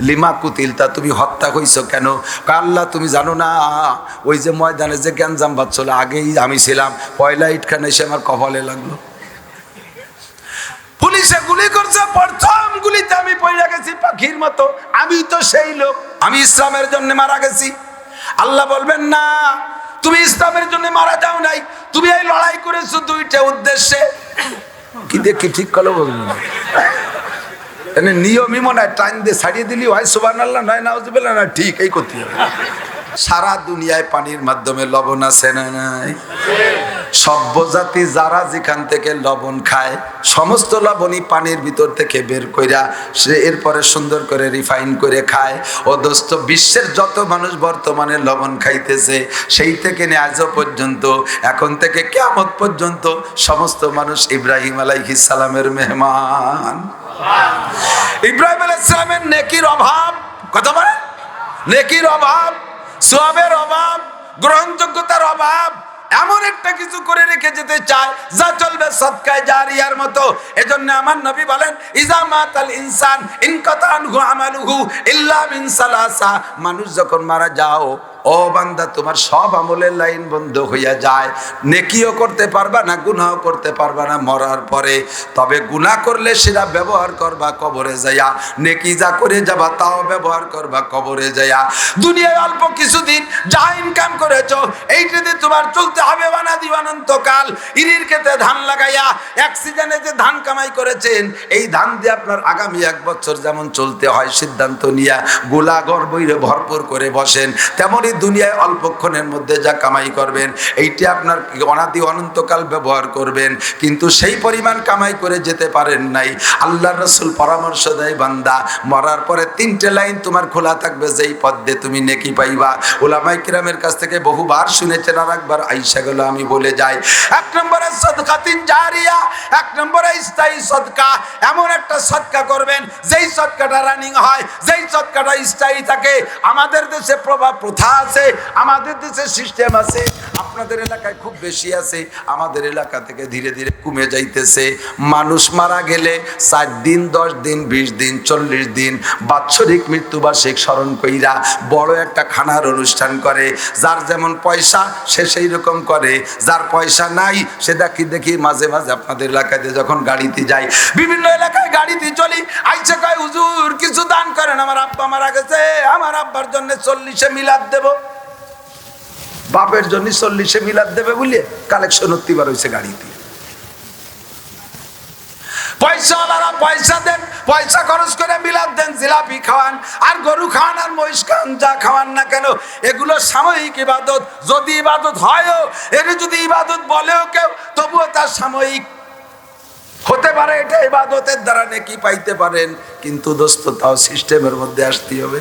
Lima কুতিলতা তুমি হত্যা হইছো কেন? কয়, আল্লাহ তুমি জানো না? ওই যে ময়দানে যে গ্যাঞ্জাম বাচ্চল আগেই আমি ছিলাম। পয়লা ইটখানে এসে আমার কপালে লাগল। পুলিশে গুলি করছে প্রথম গুলিতে আমি পড়ে গেছি পাখির মতো। আমি তো সেই লোক আমি ইসলামের জন্য মারা গেছি। আল্লাহ বলবেন না তুমি ইসলামের জন্য মারা যাও নাই। তুমি এই লড়াই করেছ দুইটা উদ্দেশ্যে। কি দেখি ঠিক কলো বলব? নিয়মই মনে হয়, টাইম দিয়ে ছাড়িয়ে দিলি হয় সুবান আল্লাহ নয় নাউজুবিল্লাহ না, ঠিক, এই করতে হবে। সারা দুনিয়ায় পানির মাধ্যমে লবণ আছে না নাই? সভ্য জাতি যারা যেখান থেকে লবণ খায়, সমস্ত লবণই পানির ভিতর থেকে বের কইরা সে এরপরে সুন্দর করে রিফাইন করে খায়। ও দোস্ত, বিশ্বের যত মানুষ বর্তমানে লবণ খাইতেছে, সেই থেকে নিয়ে আজও পর্যন্ত, এখন থেকে কেমন পর্যন্ত সমস্ত মানুষ ইব্রাহিম আলাইহিস সালামের মেহমান। ইব্রাহিম আলাইসালামের নেকির অভাব, কথা বলেন? নেকির অভাব, সোয়াবের অভাব, গ্রহণযোগ্যতার অভাব, এমন একটা কিছু করে রেখে যেতে চায়, যা চলবে সৎকায় জারিয়ার মতো। এজন্য আমার নবী বলেন ইজামাত আল ইনসান ইনকাতানহু আমালুহু ইল্লা মিন সালাসা। মানুষ যখন মারা যাও ও বান্দা, তোমার সব আমলের লাইন বন্ধ হইয়া যায়। নেকিও করতে পারবা না, গুনাহও করতে পারবা না মরার পরে। তবে গুনাহ করলে সেটা ব্যবহার করবা কবরে যাইয়া। নেকি যা করে যাবা তাও ব্যবহার করবা কবরে যাইয়া। দুনিয়ায় অল্প কিছুদিন যা ইনকাম করেছ, এইটাতে তোমার চলতে হবে বানা দিবানন্তকাল। ইরির ক্ষেতে ধান লাগাইয়া এক সিজনে যে ধান কামাই করেছেন, এই ধান দিয়ে আপনার আগামী এক বছর যেমন চলতে হয় সিদ্ধান্ত নিয়া গোলা গর্বইরে ভরপুর করে বসেন। তেমনই দুনিয়ায় অল্পক্ষণের মধ্যে যা কামাই করবেন, এইটি আপনার অনাদি অনন্তকাল ব্যবহার করবেন। কিন্তু সেই পরিমাণ কামাই করে যেতে পারেন নাই। আল্লাহ রসুল পরামর্শ দেয়, বান্দা, মরার পরে তিনটে লাইন তোমার খোলা থাকবে, যেই পদ তুমি নেকি পাইবা। ওলামাই কিরামের কাছ থেকে বহুবার শুনেছেন, আর একবার আইসা গেল, আমি বলে যাই, এক নম্বরে সদকাতিন জারিয়া, এক নম্বরে স্থায়ী সদকা। এমন একটা সদকা করবেন, যেই সদকাটা রানিং হয়, যেই সদকাটা স্থায়ী থাকে। আমাদের দেশে প্রভাব প্রথা আছে, আমাদের দেশে সিস্টেম আছে, আপনাদের এলাকায় খুব বেশি আছে, আমাদের এলাকা থেকে ধীরে ধীরে কমে যাইতেছে। মানুষ মারা গেলে চার দিন, দশ দিন, বিশ দিন, চল্লিশ দিন বাৎসরিক মৃত্যুবার্ষিক স্মরণ কইরা বড় একটা খানার অনুষ্ঠান করে। যার যেমন পয়সা, সে সেই রকম করে। যার পয়সা নাই, সে দেখি দেখি মাঝে মাঝে আপনাদের এলাকাতে যখন গাড়িতে যাই বিভিন্ন এলাকায় গাড়িতে চলি আইসে কয়, হুজুর, কিছু দান করেন, আমার আব্বা মারা গেছে, আমার আব্বার জন্য চল্লিশে মিলাদ দেব। বাপের জন্য চল্লিশে মিলাদ দেবে বলে কালেকশন হয়েছে গাড়িতে। পয়সা দেন, পয়সা খরচ করে দেন, জিলাপি খাওয়ান, আর গরু খাওয়ান আর মহিষ যা খাওয়ান না কেন, এগুলো সাময়িক ইবাদত। যদি ইবাদত যদি ইবাদত বলেও কেউ, তবুও তার সাময়িক। হতে পারে এটা ইবাদতের দ্বারা নেকি পাইতে পারেন, কিন্তু দোস্ত, তাও সিস্টেমের মধ্যে আসতে হবে।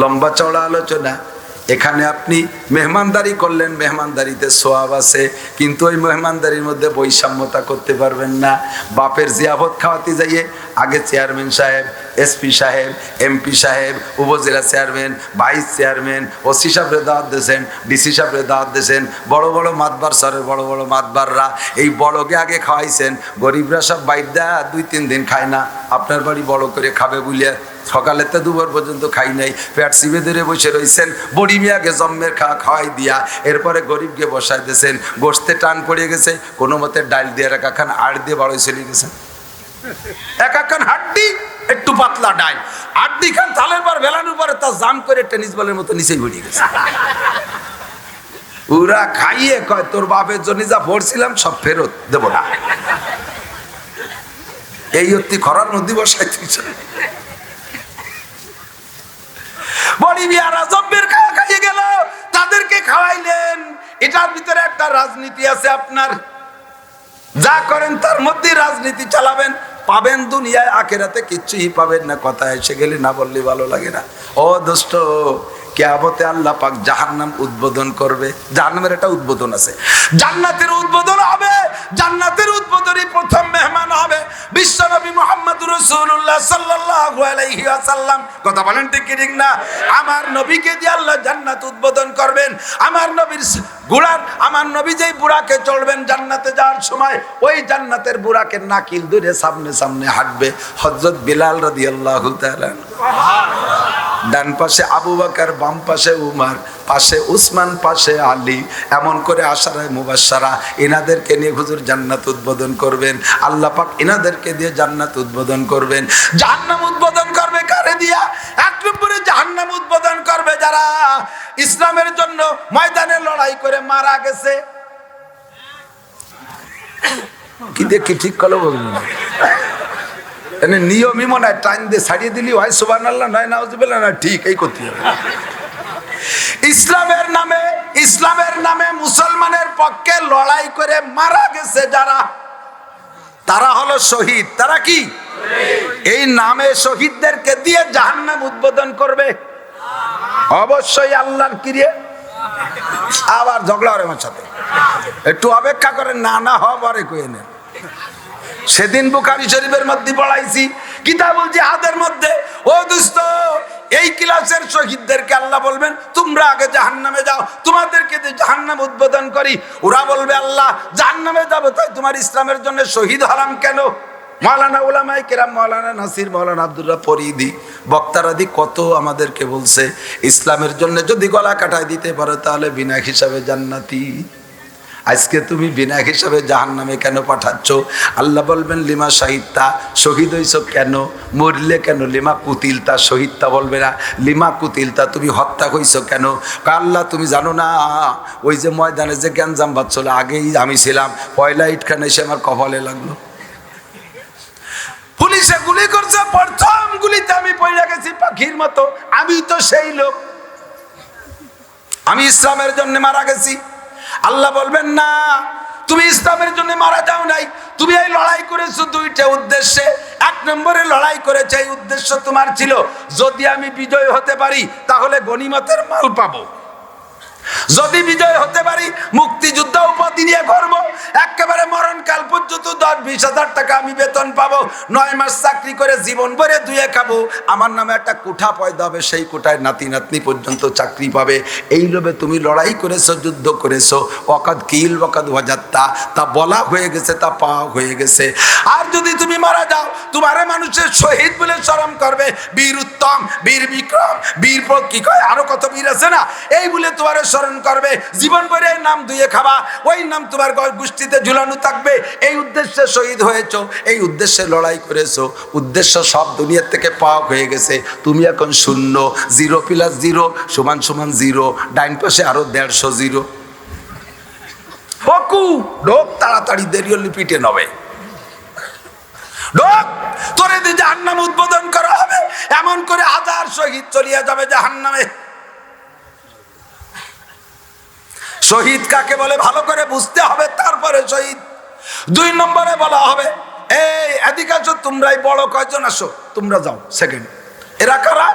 লম্বা চওড়া আলোচনা। এখানে আপনি মেহমানদারি করলেন, মেহমানদারিতে সোয়াব আছে, কিন্তু ওই মেহমানদারির মধ্যে বৈষম্যতা করতে পারবেন না। বাপের জিয়াবত খাওয়াতে যাইয়ে আগে চেয়ারম্যান সাহেব, এসপি সাহেব, এমপি সাহেব, উপজেলা চেয়ারম্যান, ভাইস চেয়ারম্যান, ওসি সাহেবরে দাওয়াত দিয়েছেন, ডিসি সাহেবরে দাওয়াত দিয়েছেন, বড় বড় মাতবার সরের বড় বড় মাতবাররা এই বড়কে আগে খাওয়াইছেন। গরিবরা সব বাইর দেয়া দুই তিন দিন খায় না। আপনার বাড়ি বড় করে খাবে বলিয়া সকালে তো দুবার পর্যন্ত খাই নাই। পেট সিবে ধরে বসে রয়েছেন বড়ি মিয়াকে জম্মের খাওয়া খাওয়াই দিয়া এরপরে গরিবকে বসাই দিয়েছেন। গোস্তে টান পড়ে গেছে, কোনো মতে ডাল দিয়ে এক খান, আড় দিয়ে বড়ই চলে গেছেন। এক খান হাড্ডি, একটু পাতলা আড্ডি খান তালের পর, বেলানোর পরে জাম করে টেনিস বলের মতো নিচেই পড়ে গেছে। ওরা খাইয়ে কয়, তোর বাপের জন্য যা সব ফেরত দেব না। এই অতি খরার বসাই খাওয়া খাইয়ে তাদেরকে খাওয়াইলেন। এটার ভিতরে একটা রাজনীতি আছে আপনার। যা করেন তার মধ্যে রাজনীতি চালাবেন। পাবেন দুনিয়ায়, আখেরাতে কিচ্ছুই পাবেন না। কথা এসে গেলে না বললে ভালো লাগে না। ও দোস্ত কেয়াবতে আল্লাহ পাক জাহান্নাম উদ্বোধন করবে। জাহান্নামের একটা উদ্বোধন আছে। জান্নাতের উদ্বোধন হবে। জান্নাতের রসুল্লাহ সাল্লাল্লাহু আলাইহি ওয়াসাল্লাম, কথা বলেন ঠিক কি ঠিক না? আমার নবীকে দিয়ে আল্লাহ জান্নাত উদ্বোধন করবেন। আমার নবীর বুড়ার আমার নবী যেই বুড়াকে চলবেন জান্নাতে যাওয়ার সময়, ওই জান্নাতের বুড়াকে নাকিল দূরে সামনে সামনে হাঁটবে বিলাল রাদিয়াল্লাহু তাআলা ডান পাশে আবু বাকার, বাম পাশে উমার, পাশে উসমান, পাশে আলী, এমন করে আশারায় মুবাসারা এনাদেরকে নিয়ে হুজুর জান্নাত উদ্বোধন করবেন। আল্লাহ পাক এনাদেরকে দিয়ে জান্নাত উদ্বোধন করবেন। জাহান্নাম উদ্বোধন করবে কারে দিয়া? এক নম্বরে জাহান্নাম উদ্বোধন করবে যারা ইসলামের জন্য ময়দানে লড়াই করে মারা গেছে। কি দেখি ঠিক কলো বলুন? এনে নিয়মই মনে হয়, টাইম দিয়ে ছাড়িয়ে দিলি হয় সুবান আল্লাহ নয়, নাউজুবিল্লাহ, না, ঠিক, এই করতে হবে। ইসলামের নামে ইসলামের নামে মুসলমানের পক্ষে লড়াই করে মারা গেছে যারা। তারা হলো শহীদ। তারা কি? এই নামে শহীদদেরকে দিয়ে জাহান্নাম উদ্বোধন করবে। অবশ্যই আল্লাহর কিরে। আবার ঝগড়া হবে আমার সাথে। একটু অপেক্ষা করে না না হবারে কয়ে নেন। সেদিন বুখারি শরীফের মধ্যে পড়াইছি, কিতাবুল জিহাদের মধ্যে, ও দুস্ত, এই ক্লাসের শহীদদেরকে আল্লাহ বলবেন, তোমরা আগে জাহান্নামে যাও, তোমাদেরকে জাহান্নাম উদ্বোধন করি। ওরা বলবে, আল্লাহ, জাহান্নামে যাব, তাই তোমার ইসলামের জন্য শহীদ হলাম কেন? মাওলানা উলামাই কেরাম, মাওলানা নাসির, মাওলানা আব্দুল্লাহ ফরিদি বক্তারাদি কত আমাদেরকে বলছে, ইসলামের জন্য যদি গলা কাটায় দিতে পারো তাহলে বিনা হিসাবে জান্নাতি। আজকে তুমি বিনা হিসাবে জাহান নামে কেন পাঠাচ্ছ? আল্লাহ বলবেন, লিমা শাহিদটা শহীদ হইছ কেন? মরলে কেন? লিমা কুতিল কুতিলতা শহীদটা বলবে না। লিমা কুতিলতা, তুমি হত্যা হইছ কেন? আল্লাহ, তুমি জানো না, ওই যে ময়দানে যে গ্যাঞ্জাম বাচ্চল আগেই আমি ছিলাম। পয়লা ইটখানে এসে আমার কপালে লাগল। পুলিশে গুলি করছে, প্রথম গুলিতে আমি পড়ে গেছি পাখির মতো। আমি তো সেই লোক। আমি ইসলামের জন্য মারা গেছি। আল্লাহ বলবেন, না, তুমি ইসলামের জন্য মারা যাও নাই। তুমি এই লড়াই করেছ দুইটা উদ্দেশ্যে। এক নম্বরে লড়াই করেছে, এই উদ্দেশ্য তোমার ছিল। যদি আমি বিজয় হতে পারি, তাহলে গনিমতের মাল পাবো। যদি বিজয় হতে পারি, মুক্তিযুদ্ধ উপাধি নিয়ে করব একেবারে মরণকাল পর্যন্ত দশ, বিশ হাজার টাকা আমি বেতন পাবো। নয় মাস চাকরি করে জীবন ভরে দুয়ে খাব। আমার নামে একটা কোঠা পয়দা হবে, সেই কোঠায় নাতি নাতনি পর্যন্ত চাকরি পাবে। এই লোভে তুমি লড়াই করেছ, যুদ্ধ করেছ। ওকাদ কিল ওকাদ ওয়াজাত্তা। তা বলা হয়ে গেছে, তা পাওয়া হয়ে গেছে। আর যদি তুমি মারা যাও, তোমারে মানুষের শহীদ বলে স্মরণ করবে। বীর উত্তম, বীর বিক্রম, বীর কি কয় আরও কত বীর আছে না? এই বলে তোমারে স্মরণ করবে, জীবন ভরে নাম ধুয়ে খাবা। ওই নাম তোমার গ- গোষ্ঠীতে ঝুলানো থাকবে। এই উদ্দেশ্যে শহীদ হয়েছো, এই উদ্দেশ্যে লড়াই করেছ। উদ্দেশ্য সব দুনিয়ার থেকে পাওয়া হয়ে গেছে। তুমি এখন শূন্য, জিরো প্লাস জিরো সমান সমান জিরো, ডাইন পাশে আরও দেড়শো জিরো। বকু ঢোক, তাড়াতাড়ি দেরি হলে পিটে নবে। ঢোক দিয়ে জাহান্নাম উদ্বোধন করা হবে। এমন করে হাজার শহীদ চলিয়া যাবে জাহান্নামে। শহীদ কাকে বলে? ভালো করে বুঝতে হবে, তারপরে শহীদ। দুই নম্বরে বলা হবে, এই, এদিকে আসো তোমরাই বড় কয়জন আসো তোমরা যাও সেকেন্ড এরা কারা?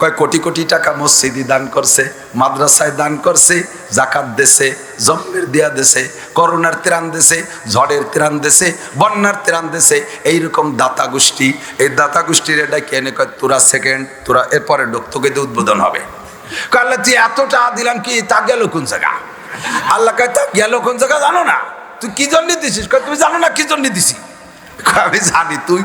কয়, কোটি কোটি টাকা মসজিদি দান করছে, মাদ্রাসায় দান করছে, জাকাত দেশে জন্মের দেয়া দেশে করোনার ত্রাণ দেশে ঝড়ের ত্রাণ দেশে বন্যার ত্রাণ দেশে এইরকম দাতা গোষ্ঠী। এই দাতা গোষ্ঠীর এটা কেনে কয়, তোরা সেকেন্ড তোরা এরপরে ডোক তোকে উদ্বোধন হবে। কয়, আল্লাহ, তুই এত টাকা দিলাম কি? তা গেল কোন জায়গা? আল্লাহ কয়, তা, গেল কোন জায়গা জানো না? তুই কি জন্য দিছিস? তুমি জানো না কি জন্য দিছি? আমি জানি, তুই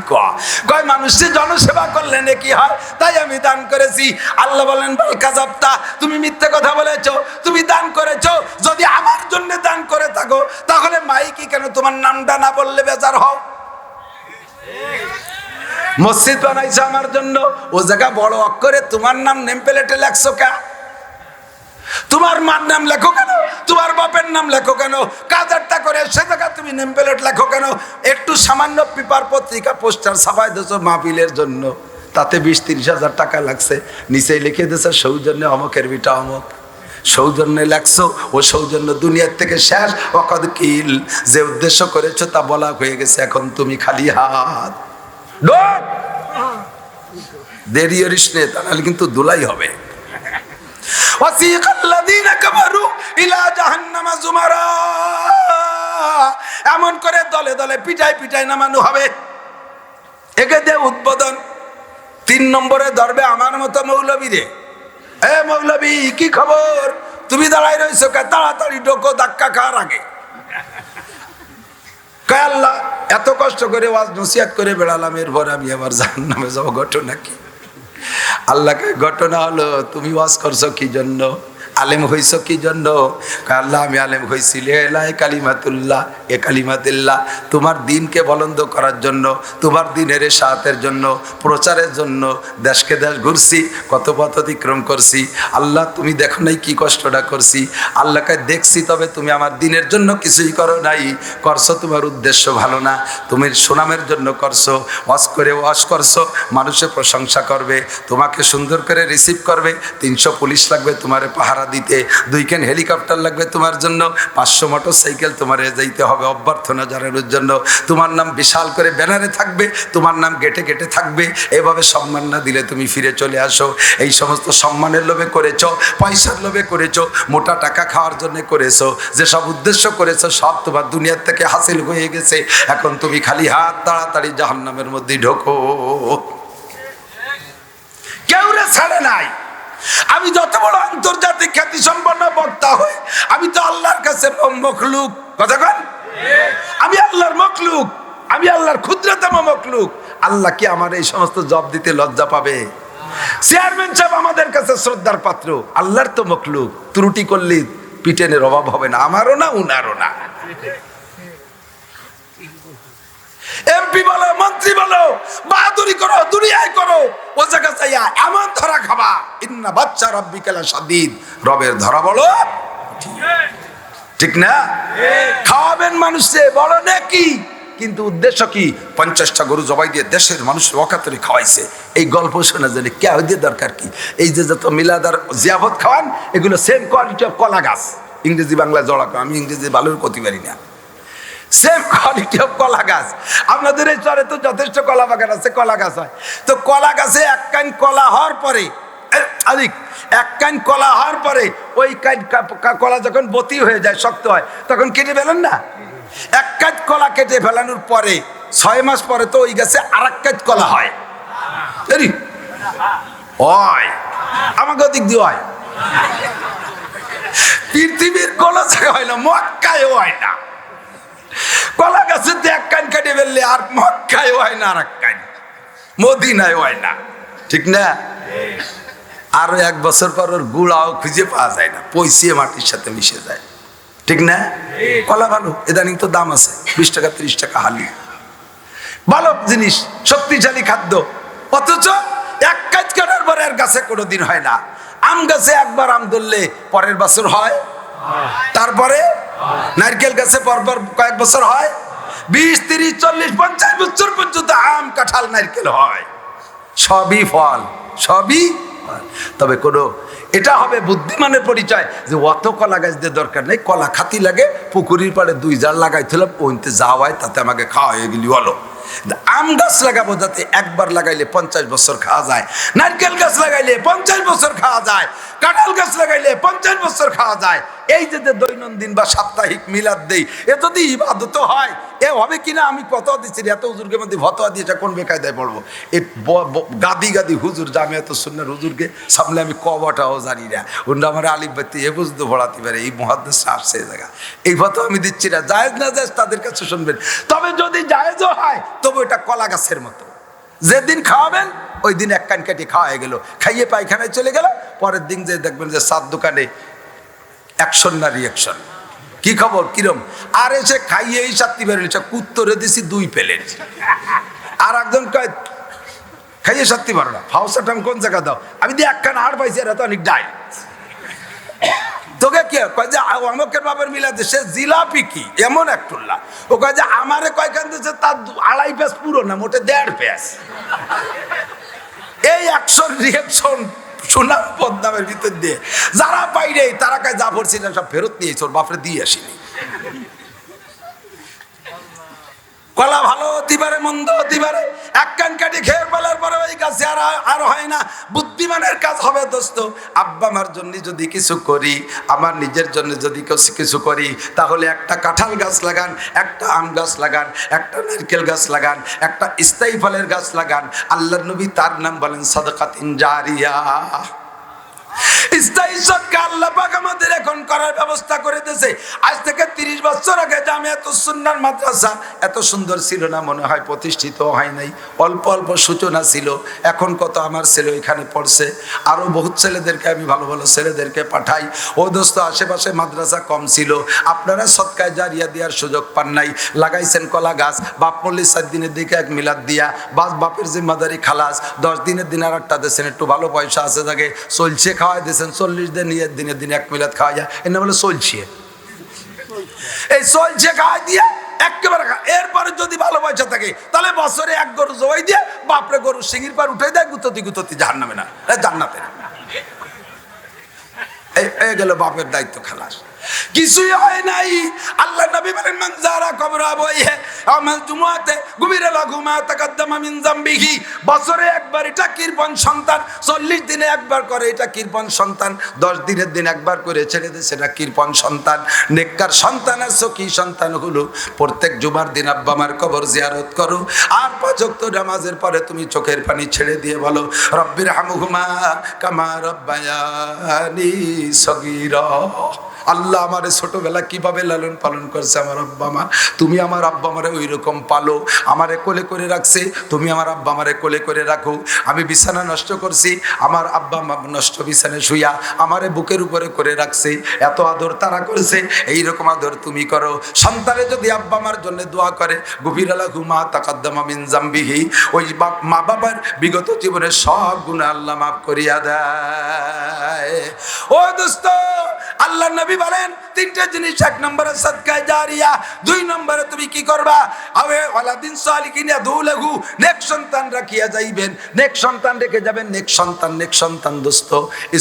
কয় মানুষের জনসেবা করলে নাকি হয়, তাই আমি দান করেছি। আল্লাহ বলেন, বল কাজাবতা তুমি মিথ্যে কথা বলেছ, তুমি দান করেছ। যদি আমার জন্য দান করে থাকো, তাহলে মাইকি কেন তোমার নামটা না বললে বেজার হও? মসজিদ বানাইছো আমার জন্য। ও জায়গা বড় অক্ষরে, তোমার নাম নেম প্লেটে লেখছো কা? তোমার মার নাম লেখো কেন? তোমার বাপের নাম লেখো কেন? কাজারটা করে সে জায়গা তুমি নেম প্লেট লেখো কেন? একটু সামান্য পেপার পত্রিকা, পোস্টার ছাপাই দিয়েছ মাহফিলের জন্য। তাতে বিশ তিরিশ হাজার টাকা লাগছে। নিচে লিখে দিয়েছে, সৌজন্যে অমকের বিটা অমক। সৌজন্যে লেখছো, ও সৌজন্য দুনিয়ার থেকে শেষ। অকদ কিল যে উদ্দেশ্য করেছ তা বলা হয়ে গেছে, এখন তুমি খালি হাত। দেরি করিস নে, তা নাহলে কিন্তু দুলাই হবে। وسيق الذين كفروا إلى جهنم زمرا এমন করে দলে দলে পিটাই পিটাই নামানো হবে একে দে উদ্বোধন তিন নম্বরে ধরবে আমার মতো মৌলবী রে এ মৌলবী কি খবর তুমি দাঁড়াই রয়েছো কে তাড়াতাড়ি ডোকো ধাক্কা খাওয়ার আগে কয় আল্লাহ এত কষ্ট করে ওয়াজ নসিহাত করে বেড়ালাম এরপর আমি আবার জাহান নামে যাবো ঘটনা কি আল্লাহকে ঘটনা হলো, তুমি ওয়াজ করছ কি জন্য আলেম হইছো কি জন্য আল্লাহ, আমি আলেম হইছি। লেলাই কালিমাতুল্লাহ, এ কালিমাতুল্লাহ। তোমার দিনকে বলন্দ করার জন্য, তোমার দিনের সাথের জন্য, প্রচারের জন্য দেশকে দেশ ঘুরছি, কত পথ অতিক্রম করছি। আল্লাহ, তুমি দেখো নাই কি কষ্টটা করছি। আল্লাহকে দেখছি, তবে তুমি আমার দিনের জন্য কিছুই করো নাই। করছ তোমার উদ্দেশ্য ভালো না। তুমি সুনামের জন্য করছ ওয়াশ করে ওয়াশ করছ মানুষের প্রশংসা করবে, তোমাকে সুন্দর করে রিসিভ করবে, তিনশো পুলিশ লাগবে তোমার পাহারা দিতে, দুইখান হেলিকপ্টার লাগবে তোমার জন্য, পাঁচশো মোটর সাইকেল তোমার যাইতে হবে অভ্যর্থনা জানানোর জন্য। তোমার নাম বিশাল করে ব্যানারে থাকবে, তোমার নাম গেটে গেটে থাকবে। এভাবে সম্মান না দিলে তুমি ফিরে চলে আসো। এই সমস্ত সম্মানের লোভে করেছ, পয়সার লোভে করেছ, মোটা টাকা খাওয়ার জন্য করেছ, যেসব উদ্দেশ্য করেছ সব তোমার দুনিয়ার থেকে হাসিল হয়ে গেছে। এখন তুমি খালি হাত তাড়াতাড়ি জাহান্নামের মধ্যে ঢোকো। কেউ রে ছাড়ে নাই। আমি যত বড় আন্তর্জাতিক খ্যাতি সম্পন্ন বক্তা হই, আমি তো আল্লাহর কাছে মখলুক। কথা কন? আমি আল্লাহর মকলুক আমি আল্লাহর ক্ষুদ্রতম মকলুক আল্লাহ কি আমার এই সমস্ত জব দিতে লজ্জা পাবে? চেয়ারম্যান সাহেব আমাদের কাছে শ্রদ্ধার পাত্র, আল্লাহর তো মকলুক ত্রুটি করলে পিটেনের অভাব হবে না, আমারও না, উনারও না। এমপি বলো, মন্ত্রী বলো, বাহাদুরি করো, দুনিয়ায় করো ও জায়গা চাইয়া এমন ধরা খাবা, ইন্না বাচ্চা রব্বি কেলা সাদিদ রবের ধরা বলো। ঠিক না? খাওয়াবেন মানুষে, বড় নাকি। কিন্তু উদ্দেশ্য কি? পঞ্চাশটা গরু জবাই দিয়ে দেশের মানুষের অকাতরে খাওয়াইছে। এই গল্প শোনা জানি কে দিয়ে দরকার কি? এই যে যত মিলাদার জিয়াবত খাওয়ান, এগুলো সেম কোয়ালিটি অফ কলা গাছ। ইংরেজি বাংলা জড়া। আমি ইংরেজি ভালোর ক্ষতি পারি না। সেম কোয়ালিটি অফ কলা গাছ। আপনাদের এই চরে তো যথেষ্ট কলা বাগান আছে, কলা গাছ হয়। তো কলা গাছে এক কান কলা হওয়ার পরে আলিক, এক কান কলা হওয়ার পরে ওই কান কলা যখন বতি হয়ে যায়, শক্ত হয়, তখন কেটে ফেলেন না? এক কাজ কলা কেটে ফেলানোর পরে, ছয় মাস পরে তো ওই গাছে আর এক কাজ কলা হয়। হয়। আমাকে দিক দিয়ে হয়। পৃথিবীর কোনো জায়গায় হয় না, মক্কায়ও হয় না। কলা গাছের দিয়ে এক কান কেটে ফেললে আর মক্কায় হয় না আর এক কান। মদিনায় হয় না। ঠিক না? আরও এক বছর পর ওর গুড়াও খুঁজে পাওয়া যায় না পয়সিয়ে মাটির সাথে মিশে যায়। ঠিক না? কলা ভালো, ইদানিং তো দাম আছে, বিশ টাকা, ত্রিশ টাকা হালি। ভালো জিনিস, শক্তিশালী খাদ্য। অথচ এক কাজ কাটার পরে আর গাছে কোনোদিন হয় না। আম গাছে একবার আম ধরলে পরের বছর হয়? তারপরে? নারকেল গাছে পরপর কয়েক বছর হয়? বিশ, তিরিশ, চল্লিশ, পঞ্চাশ বছর পর্যন্ত আম, কাঁঠাল, নারকেল হয়। সবই ফল, সবই তবে কোনো, এটা হবে বুদ্ধিমানের পরিচয় যে অত কলা গাছ দিয়ে দরকার নেই, কলা খাতি লাগে, পুকুরির পাড়ে দুই জার লাগাইছিলাম, ওইতে যাওয়ায় তাতে আমাকে খাওয়া হয়ে গেলি হলো আম গাছ লাগাবো যাতে একবার লাগাইলে পঞ্চাশ বছর খাওয়া যায়। নারকেল গাছ লাগাইলে পঞ্চাশ বছর খাওয়া যায়। কাঁঠাল গাছ লাগাইলে পঞ্চাশ বছর খাওয়া যায়। এই যে দৈনন্দিন বা সাপ্তাহিক মিলাদ দেই, এ যদি ইবাদত হয়, এ হবে কিনা আমি কত দিচ্ছি এত হুজুরকে মধ্যে ভতোয়া দিয়েছে কোন বেকায়দায় পড়ব? এ গাদি গাদি হুজুর জামে এত সুন্দর হুজুরকে সামনে আমি কবাটাও জানি না। ওটা আমার আলিফ বাতি এ বুঝতে পড়াতে পারে, এই মহাদেশ আসছে এই জায়গা এই ভতো আমি দিচ্ছি না। জায়েজ না জায়েজ তাদের কাছে শুনবেন। তবে যদি জায়েজও হয় তবু এটা কলা গাছের মতো। যেদিন খাওয়াবেন, ওই দিন এক কান কেটে খাওয়া গেল। খাইয়ে পায়খানায় চলে গেল, পরের দিন যে দেখবেন যে সাত দোকানে অ্যাকশন না রিয়াকশন কি খবর? কিরম? আর এসে খাইয়েই সাতটি বেরোচ্ছে কুত্তরে দিছি দুই প্লেট। আর একজন কয়, খাইয়ে সাতটি পারো না, ফাউসাটাম কোন জায়গা দাও? আমি দিয়ে একখান হাড় পাইছি, এরা তো অনেক ডাই তোকে কে কয় যে অমুকের বাপের মিলাতে সে জিলাপি কি? এমন এক একটুল্লা ও কয় যে, আমারে কয়খান দিয়েছে তার আড়াই পেঁয়াজ পুরো না, মোটে দেড় পেঁয়াজ। এই অ্যাকশন রিয়াকশন সুনাম পদ্মামের ভিতর দিয়ে, যারা বাইরে তারা কাজ যা পড়ছিলেন সব ফেরত নিয়েছে, ওর বাপরে দিয়ে আসিনি। কলা ভালো হতে পারে, মন্দ হতে পারে। এক কান কাটি খেয়ে ফেলার পরে ওই কাছে আর আর হয় না। বুদ্ধিমানের কাজ হবে দোস্ত। আব্বা আমার জন্য যদি কিছু করি, আমার নিজের জন্য যদি কিছু- করি, তাহলে একটা কাঁঠাল গাছ লাগান, একটা আম গাছ লাগান, একটা নারকেল গাছ লাগান, একটা স্থায়ী ফলের গাছ লাগান। আল্লাহ নবী তার নাম বলেন সদকাতিন জারিয়া। আমাদের এখন করার ব্যবস্থা আজ থেকে তিরিশ বছর আগে মাদ্রাসা এত সুন্দর ছিল না, মনে হয় প্রতিষ্ঠিত হয় নাই। অল্প অল্প সূচনা ছিল। এখন কত আমার ছেলে ওইখানে পড়ছে। আরও বহুত ছেলেদেরকে আমি ভালো ভালো ছেলেদেরকে পাঠাই। ও দোস্ত, আশেপাশে মাদ্রাসা কম ছিল। আপনারা সৎকায় জারিয়া দেওয়ার সুযোগ পান নাই। লাগাইছেন কলা গাছ। বাপ মল্লিক সাত দিনের দিকে এক মিলাদ দিয়া বাস বাপের জিম্মাদারি খালাস। দশ দিনের দিন আর একটা দেশেন একটু ভালো পয়সা আছে থাকে। চলছে খাওয়াই দিয়েছেন, চল্লিশ দিন ঈদের দিনের দিন এক মিলাদ খাওয়া যায়। এর নাম হলো চলছে। এই চলছে খাওয়াই দিয়ে একেবারে এরপরে যদি ভালো পয়সা থাকে, তাহলে বছরে এক গরু জবাই দিয়ে বাপরে গরু সিঙির পার উঠে দেয়, গুততি গুততি জাহান নামে না জান্নাতে এই এই গেল বাপের দায়িত্ব খালাস কিছুই হয় নাই। আল্লাহ নবী বলেন, মান যারা কবর আবইহে আমাল জুমুআতে গুবিরা লাহু মা তাকাদ্দামা মিন যামবিহি বছরে একবার এটা কিরপন সন্তান 40 দিনে একবার করে এটা কিরপন সন্তান 10 দিনের দিন একবার করে ছেড়ে দেয় সেটা কিরপন সন্তান। নেককার সন্তান আর সখী সন্তান হলো? প্রত্যেক জুমার দিন আব্বা মার কবর জিয়ারত করো, আর পাঁচ ওয়াক্ত নামাজের পরে তুমি চোখের পানি ছেড়ে দিয়ে বলো, রব্বির হামুহুমা কামা রব্বায়ানি সগীরা। আল্লাহ আমার ছোটবেলা কীভাবে লালন পালন করছে আমার আব্বা মা? তুমি আমার আব্বা আমারে ওই রকম পালো, আমারে কোলে করে রাখছে, তুমি আমার আব্বা আমারে কোলে করে রাখো। আমি বিছানা নষ্ট করছি, আমার আব্বা মা নষ্ট বিছানে শুইয়া আমারে বুকের উপরে করে রাখছে। এত আদর তারা করেছে এই রকম আদর তুমি করো। সন্তানে যদি আব্বা মার জন্য দোয়া করে, গভীর আলা ঘুমা তাকাদ্দামা মিন জাম্বিহি, ওই মা বাবার বিগত জীবনের সব গুণা আল্লাহ মাফ করিয়া দেয়। ও দোস্ত, আল্লাহ নবী বলেন তিনটা জিনিস, এক নম্বরে সদকায় জারিয়া, দুই নম্বরে তুমি কি করবা? আবে, ওয়ালাদিন সালিকিনা দুলাহু নেক সন্তান রাখিয়া যাইবেন। নেক সন্তান রেখে যাবেন, নেক সন্তান নেক সন্তান, দোস্ত।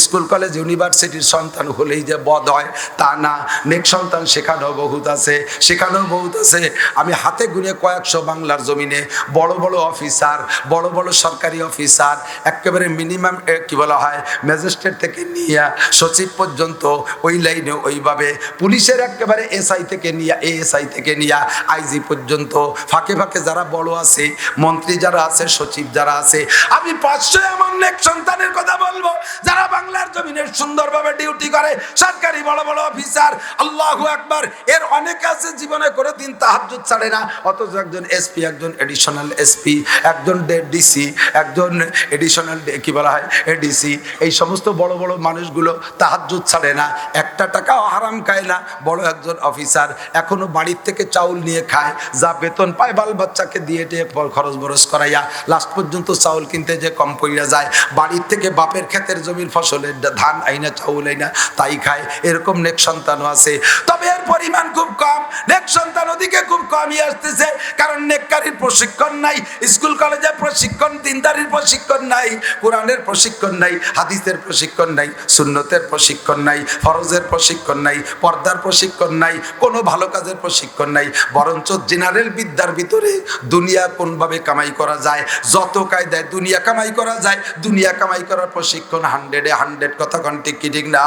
স্কুল, কলেজ, ইউনিভার্সিটির সন্তান হলেই যে বদ হয়, তা না। নেক সন্তান শেখানো বহুত আছে, শেখানো বহুত আছে। আমি হাতে গুনে কয়েকশো বাংলার জমিনে বড় বড় অফিসার, বড় বড় সরকারি অফিসার একেবারে মিনিমাম কি বলা হয়, ম্যাজিস্ট্রেট থেকে নিয়ে সচিব পর্যন্ত ওই লাইনে ওইভাবে পুলিশের একেবারে এসআই থেকে নিয়ে, এএসআই থেকে নিয়ে, আইজি পর্যন্ত, ফাঁকে ফাঁকে যারা বড় আছে, মন্ত্রী যারা আছে, সচিব যারা আছে, আমি পাঁচশো এমন নেক সন্তানের কথা বলব, যারা বাংলার জমিনের সুন্দরভাবে ডিউটি করে, সরকারি বড় বড় অফিসার, আল্লাহু একবার এর অনেকে আছে জীবনে করে দিন তাহাজ্জুদ ছাড়ে না, অথচ একজন এসপি, একজন এডিশনাল এসপি, একজন ডিসি, একজন এডিশনাল কি বলা হয়, এডিসি, এই সমস্ত বড় বড় মানুষগুলো তাহাজ্জুদ ছাড়ে না, একটা টাকাও হারাম খায় না। বড় একজন অফিসার এখনও বাড়ির থেকে চাউল নিয়ে খায়, যা বেতন পায় বাল বাচ্চাকে দিয়ে টিয়ে খরচ বরচ করাইয়া, লাস্ট পর্যন্ত চাউল কিনতে যে কম পড়িয়া যায়। বাড়ির থেকে বাপের ক্ষেতের জমির ফসলের ধান আইনা চাউল আইনা তাই খায়। এরকম নেক সন্তানও আছে। তবে এর পরিমাণ খুব কম। নেক সন্তান ওদিকে খুব কমই আসতেছে, কারণ নেককারীর প্রশিক্ষণ নাই, স্কুল কলেজে প্রশিক্ষণ, দিনদারির প্রশিক্ষণ নাই, কোরআনের প্রশিক্ষণ নাই, হাদিসের প্রশিক্ষণ নাই, সুন্নতের প্রশিক্ষণ নাই, ফরজের প্রশিক্ষণ নাই পর্দার প্রশিক্ষণ নাই, কোনো ভালো কাজের প্রশিক্ষণ নাই। বরঞ্চ জেনারেল বিদ্যার ভিতরে দুনিয়া কোনভাবে কামাই করা যায়, যত কায়দায় দুনিয়া কামাই করা যায়, দুনিয়া কামাই করার প্রশিক্ষণ হান্ড্রেডে হান্ড্রেড কথা কন্টিক কি ঠিক না?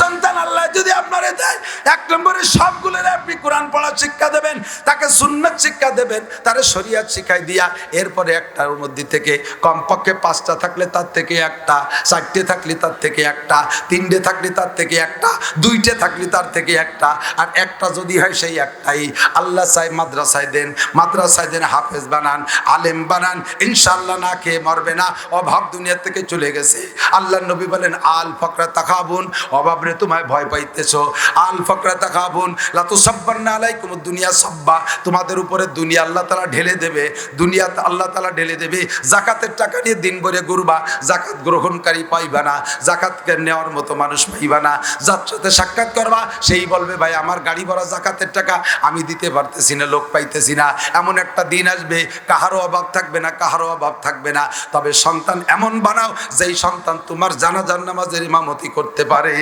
সন্তান আল্লাহ যদি আপনারে দেয়, এক নম্বরে সবগুলোর আপনি কোরআন পড়ার শিক্ষা দেবেন, তাকে সুন্নত শিক্ষা দেবেন, তারে শরিয়াত শিখাই দিয়া, এরপরে একটার মধ্যে থেকে কমপক্ষে পাঁচটা থাকলে তার থেকে একটা, চারটে থাকলে তার থেকে একটা, তিনটে থাকলে তার থেকে একটা, দুইটে থাকলে তার থেকে একটা, আর একটা যদি হয় সেই একটাই। আল্লাহ চাই মাদ্রাসায় দেন মাদ্রাসায় দেন, হাফেজ বানান, আলেম বানান ইনশাল্লাহ না খেয়ে মরবে না, অভাব দুনিয়া থেকে চলে গেছে। আল্লাহ নবী বলেন, আল ফকরা তাকাবুন অভাব রে তোমায় ভয় পাইতেছো। আল ফকরা তাকাবুন লাতু সাব্বান্না আলাইকুম দুনিয়া সব্বা, তোমাদের উপরে দুনিয়া আল্লাহ তালা ঢেলে দেবে, দুনিয়া আল্লাহ তালা ঢেলে দেবে। জাকাতের টাকা নিয়ে দিন ভরে ঘুরবা জাকাত গ্রহণকারী পাইবা না জাকাতকে নেওয়ার মতো মানুষ পাইবা না, যার সাথে সাক্ষাৎ করবা, সেই বলবে, ভাই, আমার গাড়ি ভরা জাকাতের টাকা আমি দিতে পারতেছি না, লোক পাইতেছি না। এমন একটা দিন আসবে, কাহারও অভাব থাকবে না, কাহারও অভাব থাকবে না। তবে সন্তান এমন বানাও, যেই সন্তান তোমার জানাজার নামাজের ইমামতি করতে পারে।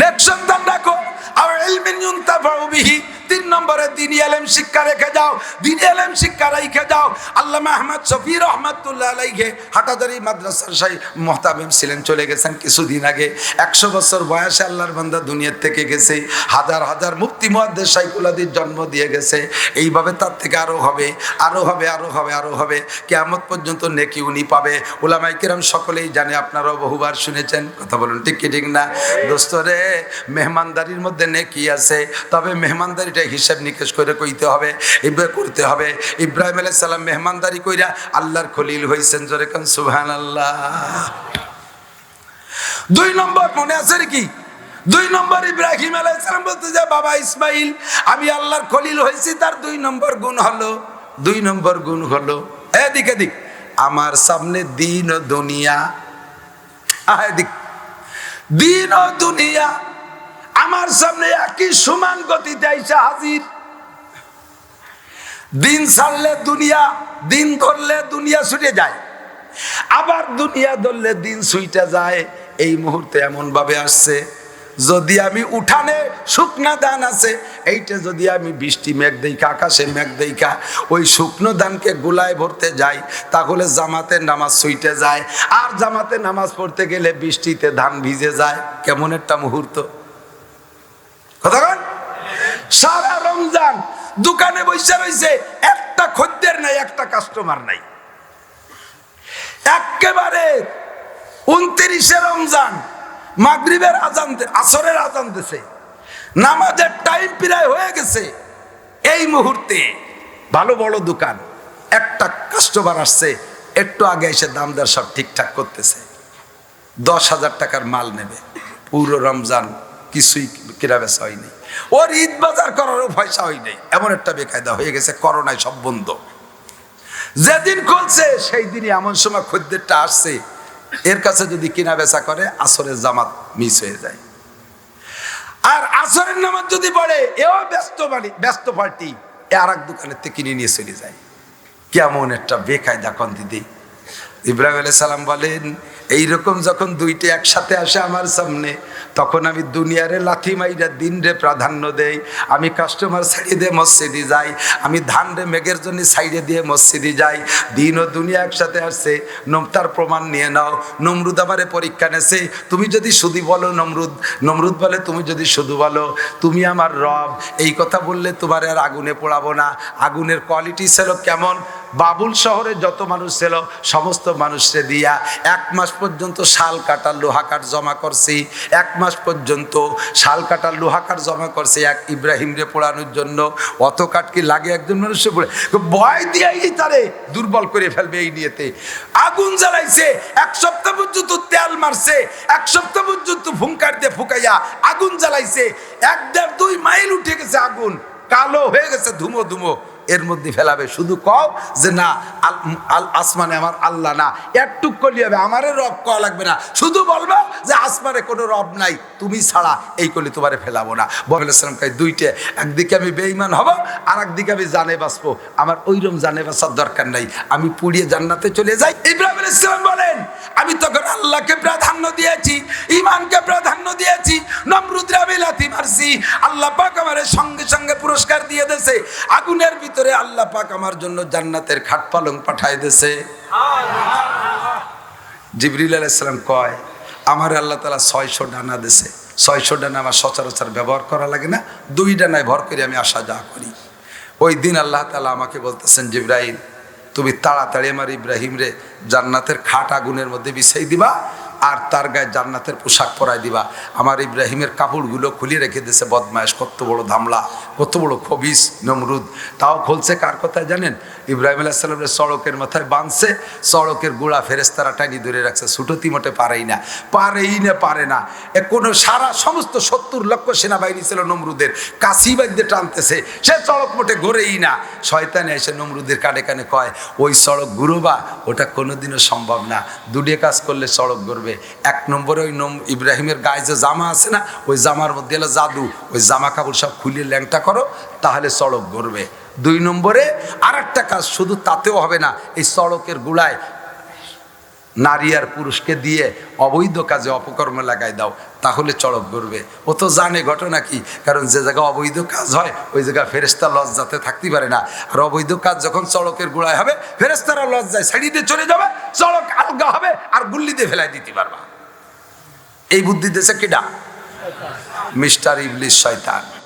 নেক সন্তান রাখো আর ইলমিন ইউনতাফাউ বিহি। তিন নম্বরে দিনী এলেম শিক্ষা রেখে যাও, দিনী এলেম শিক্ষা রেখে যাও। আল্লামা আহমদ শফি রহমাতুল্লাহ আলাইহে হাটাদারি মাদ্রাসার সাই মহতামিম ছিলেন, চলে গেছেন কিছুদিন আগে। একশো বছর বয়সে আল্লাহর বান্দা দুনিয়ার থেকে গেছে। হাজার হাজার মুক্তি মহাদ্দের সাইকুলাদির জন্ম দিয়ে গেছে। এইভাবে তার থেকে আরও হবে আরও হবে আরও হবে আরও হবে। কেয়ামত পর্যন্ত নেকি উনি পাবে। ওলামাই কিরাম সকলেই জানে, আপনারাও বহুবার শুনেছেন। কথা বলুন, ঠিক কি, ঠিক না? দোস্তরে মেহমানদারির মধ্যে নেকি আছে। তবে মেহমানদারিটা হিসাব নিকেশ করে কইতে হবে ইব্রাহ করতে হবে। ইব্রাহিম আলাইহিস সালাম মেহমানদারি কইরা আল্লাহর খলিল হইছেন জোরে কান, সুবহানাল্লাহ। দুই নম্বর মনে আছে কি দুই নম্বর ইব্রাহিম আলাইসালাম বলতে যে বাবা ইসমাইল, আমি আল্লাহর খলিল হয়েছি তার দুই নম্বর গুণ হলো। দুই নম্বর গুণ হলো, এদিক এদিক, আমার সামনে দিন ও দুনিয়া। এদিক, দিন ও দুনিয়া আমার সামনে একই সমান গতিতে আইসা হাজির। দিন ছাড়লে দুনিয়া, দিন ধরলে দুনিয়া ছুটে যায়। আবার দুনিয়া ধরলে দিন ছুইটা যায়। এই মুহূর্তে এমন ভাবে আসছে, যদি আমি উঠানে শুকনা দান আছে, এইটা যদি আমি বৃষ্টি মেঘ দেখা, আকাশে মেঘ দেখা, ওই শুকনো দানকে গোলায় ভরতে যাই, তাহলে জামাতে নামাজ ছুইটে যায়। আর জামাতে নামাজ পড়তে গেলে বৃষ্টিতে ধান ভিজে যায়। কেমন একটা মুহূর্ত। কথা? সারা রমজান দোকানে বসে রয়েছে, একটা খদ্দের নাই, একটা কাস্টমার নাই। একেবারে উনত্রিশে রমজান মাগরিবের আজান দে- আসরের আজান দিছে। নামাজের টাইম প্রায় হয়ে গেছে। এই মুহূর্তে ভালো বড় দোকান, একটা কাস্টমার আসছে, একটু আগে এসে দাম দর সব ঠিকঠাক করতেছে। দশ হাজার টাকার মাল নেবে। পুরো রমজান কিছুই কেনা বেচা হয়নি। ওর ঈদ বাজার করারও পয়সা হয় নাই। এমন একটা বেকায়দা হয়ে গেছে, করোনায় সব বন্ধ। যেদিন খুলছে সেই দিনই এমন সময় খদ্দেরটা আসছে। এর কাছে যদি কিনা বেচা করে, আসরের জামাত মিস হয়ে যায়। আর আসরের নামাজ যদি পড়ে, এও ব্যস্ত বাড়ি, ব্যস্ত পার্টি। এ আর এক দোকানের থেকে কিনে নিয়ে চলে যায়। কেমন একটা বেকায়দা কন দিদি। ইব্রাহিম আলাই সালাম বলেন এইরকম যখন দুইটি একসাথে আসে আমার সামনে, তখন আমি দুনিয়ারে লাথি মাইরা দিন রে প্রাধান্য দেই। আমি কাস্টমার ছাড়িয়ে দিয়ে মসজিদে যাই, আমি ধান রে মেঘের জন্য সাইডে দিয়ে মসজিদে যাই। দিন ও দুনিয়া একসাথে আসছে তার প্রমাণ নিয়ে নাও। নমরুদ আমারে পরীক্ষা নেছে, তুমি যদি শুধু বলো নমরুদ নমরুদ বলে তুমি যদি শুধু বলো, তুমি আমার রব। এই কথা বললে তোমার আর আগুনে পোড়াবো না। আগুনের কোয়ালিটি ছিল কেমন? বাবুল শহরে যত মানুষ ছিল, সমস্ত মানুষকে দিয়া। এক মাস পর্যন্ত শাল কাটার লোহা কাঠ জমা করছি। এক মাস পর্যন্ত শাল কাটার লোহা কাঠ জমা করছি এক ইব্রাহিমরে পোড়ানোর জন্য। অত কাঠ কি লাগে একজন মানুষের পড়ে? ভয় দিয়েই তারে দুর্বল করে ফেলবে এই নিয়েতে। আগুন জ্বালাইছে, এক সপ্তাহ পর্যন্ত তেল মারছে, এক সপ্তাহ পর্যন্ত ফুঙ্কার দিয়ে ফুকাইয়া আগুন জ্বালাইছে। এক দেড় দুই মাইল উঠে গেছে আগুন, কালো হয়ে গেছে ধুমো ধুমো। এর মধ্যে ফেলাবে। শুধু কও যে না, আল আসমানে আমার আল্লাহ না। একটুক করলে হবে, আমারে রব কওয়া লাগবে না। শুধু বলবে যে আসমানে কোনো রব নাই, তুমি ছাড়া এই করলে তোমারে ফেলাবো না। ববুলাম কাই দুইটে, একদিকে আমি বেঈমান হব আর একদিকে আমি জানে বাঁচবো। আমার ওইরকম জানে বাঁচার দরকার নাই। আমি পুড়িয়ে জান্নাতে চলে যাই। ইব্রাহিম ইসলাম বলেন, আমি তখন আল্লাহকে প্রাধান্য দিয়েছি ইমানকে প্রাধান্য দিয়েছি দিয়ে দেছে আগুনের ভিতরে আল্লাহ পাক আমার জন্য জান্নাতের খাট পালং পাঠায় দেছে জিবরিল আলাইসালাম কয়, আমার আল্লাহ তালা ছয়শো ডানা দেছে ছয়শো ডানা আমার সচরাচর ব্যবহার করা লাগে না। দুই ডানায় ভর করে আমি আসা যাওয়া করি। ওই দিন আল্লাহ তালা আমাকে বলতেছেন জিব্রাহিম তুমি তাড়াতাড়ি আমার ইব্রাহিম রে, জান্নাতের খাট আগুনের মধ্যে বিছাই দিবা। আর তার গায়ে জান্নাতের পোশাক পরাই দিবা। আমার ইব্রাহিমের কাপড়গুলো খুলে রেখে দিয়েছে, বদমায়েশ, কত বড় ধামলা, কত বড় খবিস, নমরুদ। তাও খুলছে কার কথায় জানেন? ইব্রাহিম আলাহিসাল্লামের সড়কের মাথায় বাঁধছে, সড়কের গোড়া ফেরেস্তারা টানি ধরে রাখছে। ছুটতি মোটে পারেই না পারেই না, পারে না। এ কোনো সারা সমস্ত সত্তর লক্ষ সেনাবাহিনী ছিল নমরুদের বাদ্যে টানতেছে। সে সড়ক মোটে ঘোরেই না। শয়তানে এসে নমরুদের কানে কানে কয়, ওই সড়ক ঘুরোবা, ওটা কোনোদিনও সম্ভব না। দুটিয়ে কাজ করলে সড়ক ঘুরবে এক নম্বরে ওই ইব্রাহিমের গায়ে যে জামা আছে না, ওই জামার মধ্যে এলো জাদু। ওই জামা কাপড় সব খুলে ল্যাংটা করো, তাহলে সড়ক গড়বে। দুই নম্বরে আর একটা কাজ শুধু তাতেও হবে না, এই সড়কের গুড়ায় নারী আর পুরুষকে দিয়ে অবৈধ কাজে অপকর্ম লাগাই দাও, তাহলে চড়ক করবে ও তো জানে ঘটনা কি, কারণ যে জায়গায় অবৈধ কাজ হয়, ওই জায়গায় ফেরেস্তা লজ্জাতে থাকতে পারে না। আর অবৈধ কাজ যখন চড়কের গোড়ায় হবে ফেরেস্তারা লজ্জায় সাইডে চলে যাবে, চড়ক আলগা হবে আর গুল্লি দিয়ে ফেলাই দিতে পারবা। এই বুদ্ধি দেশে কেডা? মিস্টার ইবলিশ শয়তান।